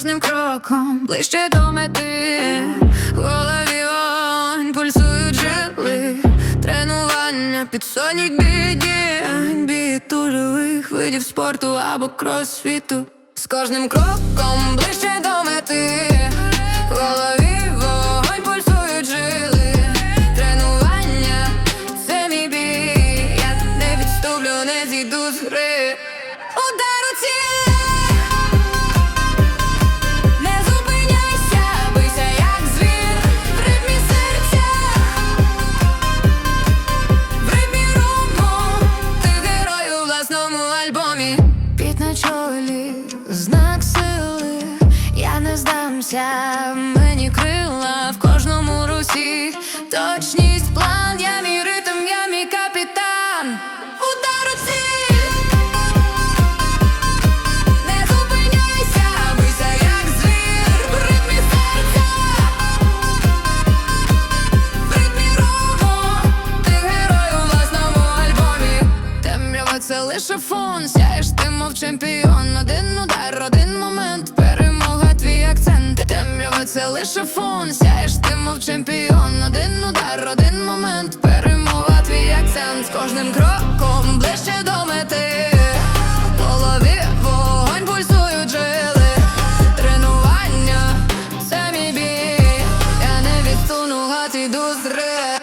кожним кроком ближче до мети, голові вогонь, пульсують жили, тренування під сонік біді, тужових видів спорту або кросфіту. З кожним кроком ближче до мети, голові вогонь, пульсують жили, тренування це мій не відступлю, не зійду з гри. Удар у ціль не мені крила в кожному русі, точність, план, я мій ритм, я мій капітан. Удар у не зупиняйся, бийся як звір, в ритмі серця, ти герой у власному альбомі. Темрява це лише фон, сяєш ти, мов чемпіон. лише фон, сяєш ти мов чемпіон, один удар, один момент, перемова твій акцент. З кожним кроком ближче до мети, в голові вогонь пульсують жили, тренування, це мій бій, я не відсуну, гад іду зри